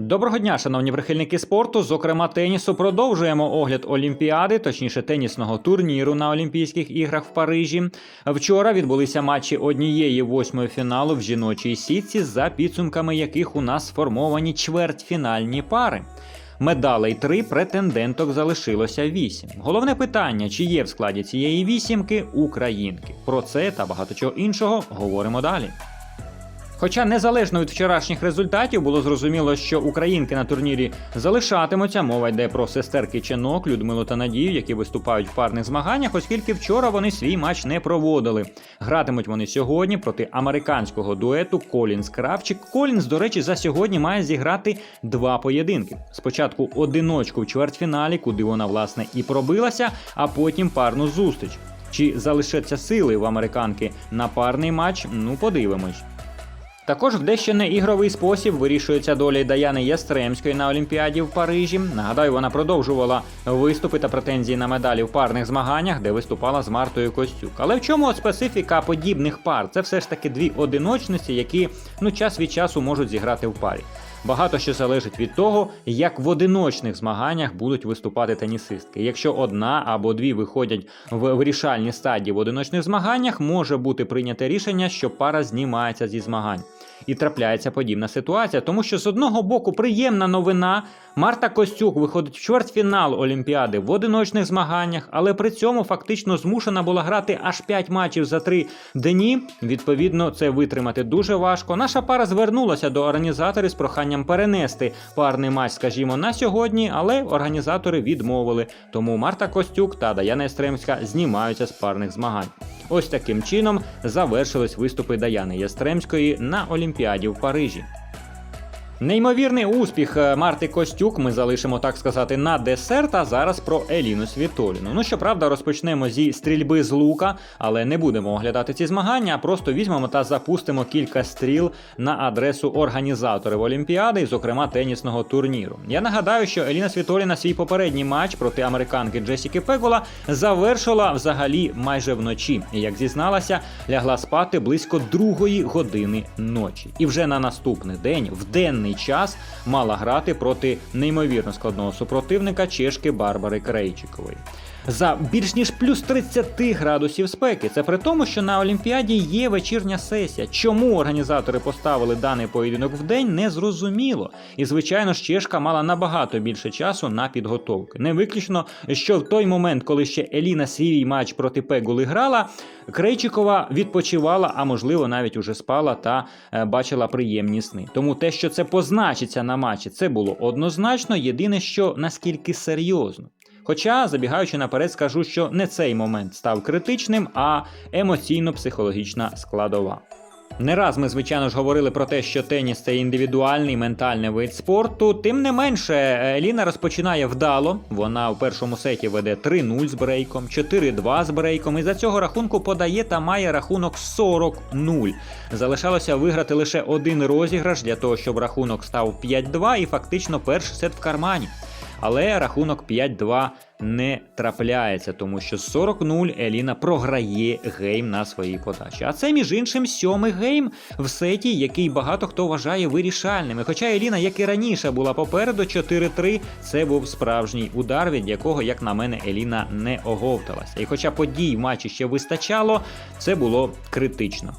Доброго дня, шановні прихильники спорту. Зокрема, тенісу продовжуємо огляд Олімпіади, точніше тенісного турніру на Олімпійських іграх в Парижі. Вчора відбулися матчі однієї восьмої фіналу в жіночій сітці, за підсумками яких у нас сформовані чвертьфінальні пари. Медалей три претенденток залишилося вісім. Головне питання: чи є в складі цієї вісімки українки? Про це та багато чого іншого говоримо далі. Хоча незалежно від вчорашніх результатів було зрозуміло, що українки на турнірі залишатимуться. Мова йде про сестер Киченок, Людмилу та Надію, які виступають в парних змаганнях, оскільки вчора вони свій матч не проводили. Гратимуть вони сьогодні проти американського дуету Колінс Кравчик. Колінс, до речі, за сьогодні має зіграти два поєдинки. Спочатку одиночку в чвертьфіналі, куди вона власне і пробилася, а потім парну зустріч. Чи залишаться сили в американки на парний матч? Ну, подивимось. Також в дещо не ігровий спосіб вирішується доля Даяни Ястремської на Олімпіаді в Парижі. Нагадаю, вона продовжувала виступи та претензії на медалі в парних змаганнях, де виступала з Мартою Костюк. Але в чому от специфіка подібних пар? Це все ж таки дві одиночниці, які ну час від часу можуть зіграти в парі. Багато що залежить від того, як в одиночних змаганнях будуть виступати тенісистки. Якщо одна або дві виходять в вирішальні стадії в одиночних змаганнях, може бути прийняте рішення, що пара знімається зі змагань. І трапляється подібна ситуація, тому що з одного боку приємна новина. Марта Костюк виходить в чвертьфінал Олімпіади в одиночних змаганнях, але при цьому фактично змушена була грати аж 5 матчів за 3 дні. Відповідно, це витримати дуже важко. Наша пара звернулася до організаторів з проханням перенести парний матч, скажімо, на сьогодні, але організатори відмовили. Тому Марта Костюк та Даяна Естремська знімаються з парних змагань. Ось таким чином завершились виступи Даяни Ястремської на Олімпіаді в Парижі. Неймовірний успіх е, Марти Костюк ми залишимо, так сказати, на десерт. А зараз про Еліну Світоліну. Ну щоправда, розпочнемо зі стрільби з лука, але не будемо оглядати ці змагання, а просто візьмемо та запустимо кілька стріл на адресу організаторів Олімпіади, зокрема тенісного турніру. Я нагадаю, що Еліна Світоліна свій попередній матч проти американки Джесіки Пегола завершила взагалі майже вночі. І як зізналася, лягла спати близько другої години ночі. І вже на наступний день, в денний час, мала грати проти неймовірно складного супротивника чешки Барбари Крейчикової. За більш ніж плюс 30 градусів спеки. Це при тому, що на Олімпіаді є вечірня сесія. Чому організатори поставили даний поєдинок в день, не зрозуміло. І звичайно ж, чешка мала набагато більше часу на підготовку. Не виключно, що в той момент, коли ще Еліна свій матч проти Пегули грала, Крейчикова відпочивала, а можливо навіть уже спала та е, бачила приємні сни. Тому те, що це позначиться на матчі, це було однозначно. Єдине, що наскільки серйозно. Хоча, забігаючи наперед, скажу, що не цей момент став критичним, а емоційно-психологічна складова. Не раз ми, звичайно ж, говорили про те, що теніс це індивідуальний ментальний вид спорту. Тим не менше, Еліна розпочинає вдало. Вона в першому сеті веде 3-0 з брейком, 4-2 з брейком, і за цього рахунку подає та має рахунок 40-0. Залишалося виграти лише один розіграш для того, щоб рахунок став 5-2 і фактично перший сет в кармані. Але рахунок 5-2 не трапляється, тому що з 40-0 Еліна програє гейм на своїй подачі. А це, між іншим, сьомий гейм в сеті, який багато хто вважає вирішальним. І Хоча Еліна, як і раніше, була попереду 4-3, це був справжній удар, від якого, як на мене, Еліна не оговталася. І хоча подій в матчі ще вистачало, це було критично.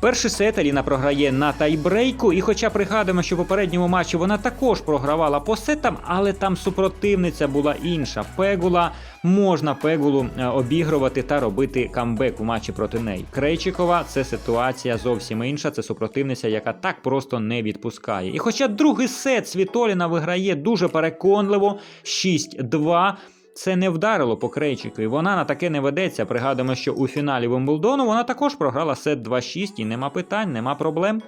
Перший сет Аліна програє на тайбрейку, і хоча пригадуємо, що в попередньому матчі вона також програвала по сетам, але там супротивниця була інша. Пегула можна Пегулу е, обігрувати та робити камбек у матчі проти неї. Крейчикова це ситуація зовсім інша. Це супротивниця, яка так просто не відпускає. І хоча другий сет Світоліна виграє дуже переконливо 6-2. Це не вдарило по Крейчику, і вона на таке не ведеться. Пригадуємо, що у фіналі Вимблдону вона також програла сет 2-6, і нема питань, нема проблем.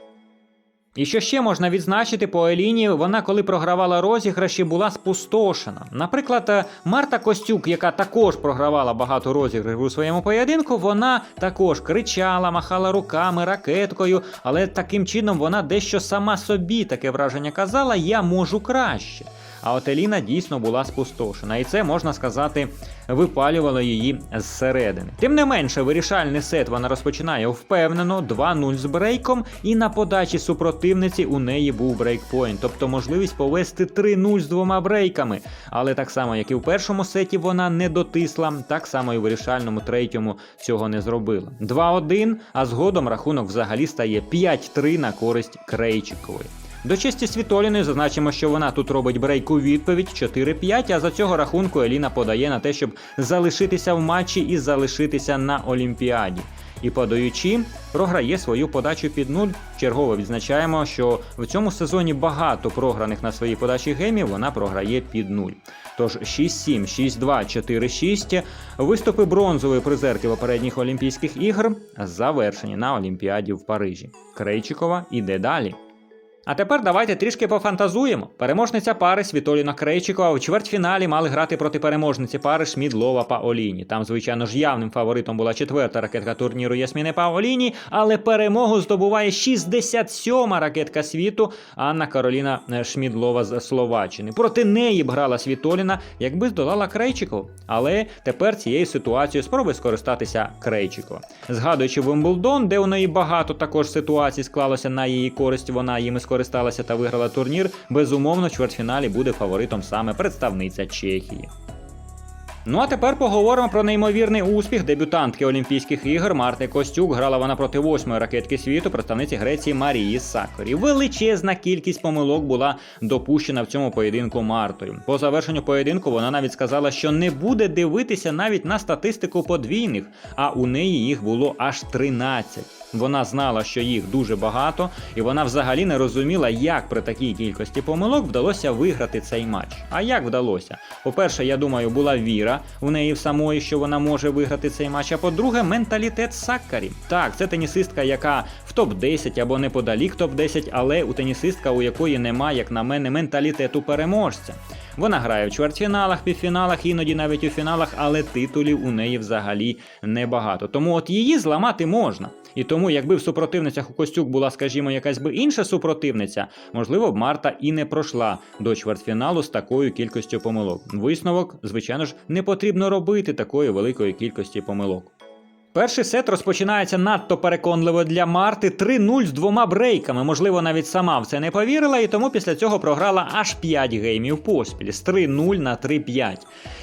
І що ще можна відзначити по Еліні, вона, коли програвала розіграші, була спустошена. Наприклад, е, Марта Костюк, яка також програвала багато розіграшів у своєму поєдинку, вона також кричала, махала руками, ракеткою, але таким чином вона дещо сама собі таке враження казала: я можу краще. А от Еліна дійсно була спустошена, і це можна сказати випалювало її зсередини. Тим не менше, вирішальний сет вона розпочинає впевнено 2-0 з брейком, і на подачі супротивниці у неї був брейкпойнт, тобто можливість повести 3-0 з двома брейками. Але так само, як і в першому сеті, вона не дотисла, так само і в вирішальному третьому цього не зробила. 2-1, а згодом рахунок взагалі стає 5-3 на користь Крейчикової. До честі Світоліної зазначимо, що вона тут робить брейк у відповідь 4-5, а за цього рахунку Еліна подає на те, щоб залишитися в матчі і залишитися на Олімпіаді. І подаючи, програє свою подачу під нуль. Чергово відзначаємо, що в цьому сезоні багато програних на своїй подачі геймів вона програє під нуль. Тож 6-7, 6-2, 4-6 виступи бронзової призерки попередніх Олімпійських ігр завершені на Олімпіаді в Парижі. Крейчикова іде далі. А тепер давайте трішки пофантазуємо. Переможниця пари Світоліна Крейчикова в чвертьфіналі мали грати проти переможниці пари Шмідлова Паоліні. Там, звичайно ж, явним фаворитом була четверта ракетка турніру Ясміни Паоліні, але перемогу здобуває 67-ма ракетка світу Анна Кароліна Шмідлова з Словаччини. Проти неї б грала Світоліна, якби здолала Крейчикову. Але тепер цією ситуацією спробує скористатися Крейчикова. Згадуючи Вимблдон, де у неї багато також ситуацій склалося на її користь, вона їми скористалася та виграла турнір. Безумовно, в чвертьфіналі буде фаворитом саме представниця Чехії. Ну а тепер поговоримо про неймовірний успіх дебютантки Олімпійських ігор Марти Костюк. Грала вона проти восьмої ракетки світу, представниці Греції Марії Сакорі. Величезна кількість помилок була допущена в цьому поєдинку Мартою. По завершенню поєдинку вона навіть сказала, що не буде дивитися навіть на статистику подвійних, а у неї їх було аж 13. Вона знала, що їх дуже багато, і вона взагалі не розуміла, як при такій кількості помилок вдалося виграти цей матч. А як вдалося? По-перше, я думаю, була віра в неї в самої, що вона може виграти цей матч. А по-друге, менталітет Саккарі. Так, це тенісистка, яка в топ-10 або неподалік топ-10, але у тенісистка, у якої немає, як на мене, менталітету переможця. Вона грає в чвертьфіналах, півфіналах, іноді навіть у фіналах, але титулів у неї взагалі небагато. Тому от її зламати можна. І тому, якби в супротивницях у Костюк була, скажімо, якась би інша супротивниця, можливо б Марта і не пройшла до чвертьфіналу з такою кількістю помилок. Висновок, звичайно ж, не потрібно робити такої великої кількості помилок. Перший сет розпочинається надто переконливо для Марти 3-0 з двома брейками. Можливо, навіть сама в це не повірила, і тому після цього програла аж 5 геймів поспіль з 3-0 на 3-5.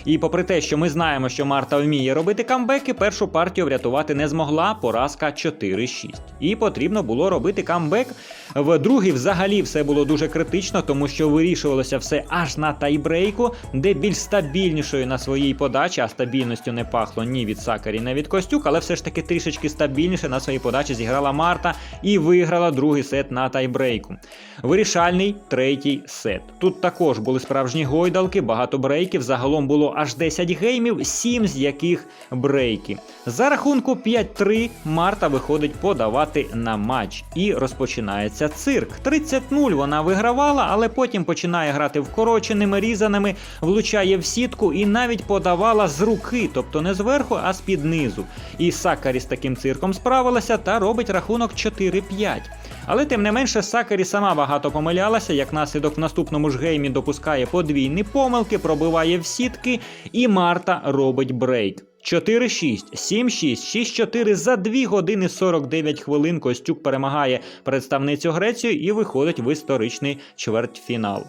І попри те, що ми знаємо, що Марта вміє робити камбеки, першу партію врятувати не змогла. Поразка 4-6. І потрібно було робити камбек. В другій взагалі все було дуже критично, тому що вирішувалося все аж на тайбрейку, де більш стабільнішою на своїй подачі, а стабільністю не пахло ні від Сакарі, ні від Костюк, але все ж таки трішечки стабільніше на своїй подачі зіграла Марта і виграла другий сет на тайбрейку. Вирішальний третій сет. Тут також були справжні гойдалки, багато брейків. Загалом було аж 10 геймів, 7 з яких брейки. За рахунку 5-3 Марта виходить подавати на матч і розпочинається цирк. 30-0 вона вигравала, але потім починає грати вкороченими, різаними, влучає в сітку і навіть подавала з руки, тобто не зверху, а з під низу. І Сакарі з таким цирком справилася та робить рахунок 4-5. Але тим не менше Сакарі сама багато помилялася, як наслідок в наступному ж геймі допускає подвійні помилки, пробиває в сітки, і Марта робить брейк. 4-6, 7-6, 6-4 за 2 години 49 хвилин Костюк перемагає представницю Грецію і виходить в історичний чвертьфінал.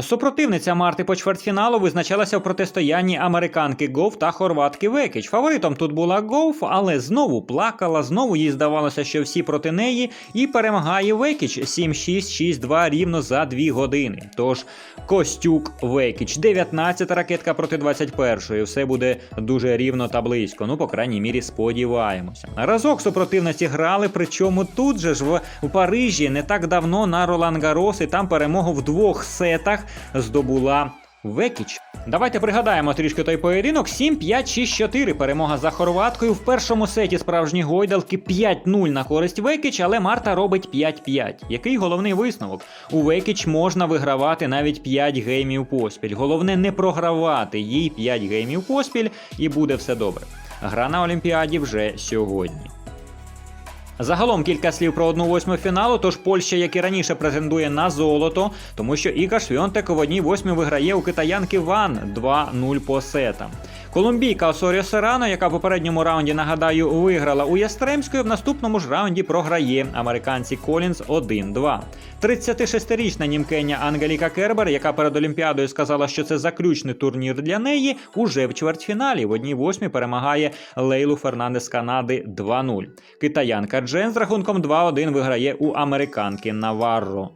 Супротивниця Марти по чвертьфіналу визначалася в протистоянні американки Гоф та хорватки Векіч. Фаворитом тут була Гоф, але знову плакала, знову їй здавалося, що всі проти неї, і перемагає Векіч 7-6, 6-2 рівно за 2 години. Тож Костюк Векіч, 19 ракетка проти 21-ї. Все буде дуже рівно та близько. Ну, по крайній мірі, сподіваємося. Разок супротивниці грали, причому тут же ж в Парижі не так давно на Ролан Гарос, і там перемогу в двох сетах здобула Векіч. Давайте пригадаємо трішки той поєдинок. 7-5-6-4. Перемога за хорваткою. В першому сеті справжні гойдалки 5-0 на користь Векіч, але Марта робить 5-5. Який головний висновок? У Векіч можна вигравати навіть 5 геймів поспіль. Головне не програвати їй 5 геймів поспіль, і буде все добре. Гра на Олімпіаді вже сьогодні. Загалом кілька слів про одну восьму фіналу. Тож Польща, як і раніше, претендує на золото, тому що Іка Швіонтек в одній восьмі виграє у китаянки Ван 2-0 по сетам. Колумбійка Осоріо Серано, яка в попередньому раунді, нагадаю, виграла у Ястремської, в наступному ж раунді програє американці Колінз 1-2. 36-річна німкеня Ангеліка Кербер, яка перед Олімпіадою сказала, що це заключний турнір для неї, уже в чвертьфіналі в одній восьмій перемагає Лейлу Фернандес Канади 2-0. Китаянка Джен з рахунком 2-1 виграє у американки Наварро.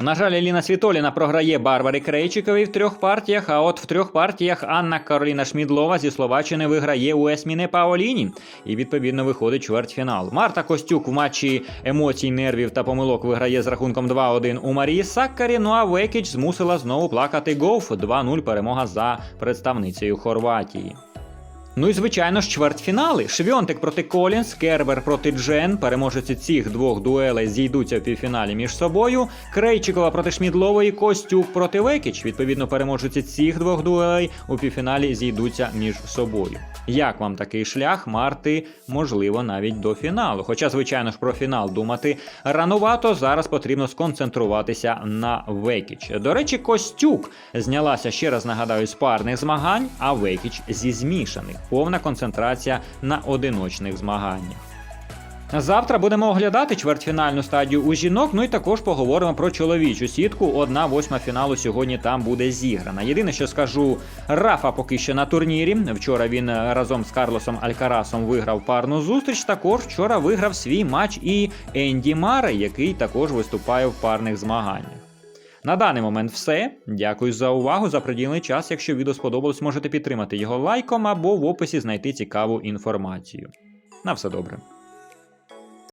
На жаль, Еліна Світоліна програє Барбарі Крейчиковій в трьох партіях, а от в трьох партіях Анна Кароліна Шмідлова зі Словаччини виграє у Есміне Паоліні і відповідно виходить чвертьфінал. Марта Костюк в матчі емоцій, нервів та помилок виграє з рахунком 2-1 у Марії Саккарі. Ну а Векіч змусила знову плакати Гоуф 2-0 перемога за представницею Хорватії. Ну і звичайно ж чвертьфінали. Швьонтик проти Колінс, Кербер проти Джен. Переможці цих двох дуелей зійдуться в півфіналі між собою. Крейчикова проти Шмідлової, Костюк проти Векіч. Відповідно, переможці цих двох дуелей у півфіналі зійдуться між собою. Як вам такий шлях Марти, можливо, навіть до фіналу? Хоча, звичайно ж, про фінал думати ранувато. Зараз потрібно сконцентруватися на Векіч. До речі, Костюк знялася ще раз нагадаю з парних змагань, а Векіч зі змішаних. Повна концентрація на одиночних змаганнях. Завтра будемо оглядати чвертьфінальну стадію у жінок. Ну і також поговоримо про чоловічу сітку. Одна восьма фіналу сьогодні там буде зіграна. Єдине, що скажу, Рафа поки що на турнірі. Вчора він разом з Карлосом Алькарасом виграв парну зустріч. Також вчора виграв свій матч і Енді Маре, який також виступає в парних змаганнях. На даний момент все. Дякую за увагу, за приділений час. Якщо відео сподобалось, можете підтримати його лайком або в описі знайти цікаву інформацію. На все добре.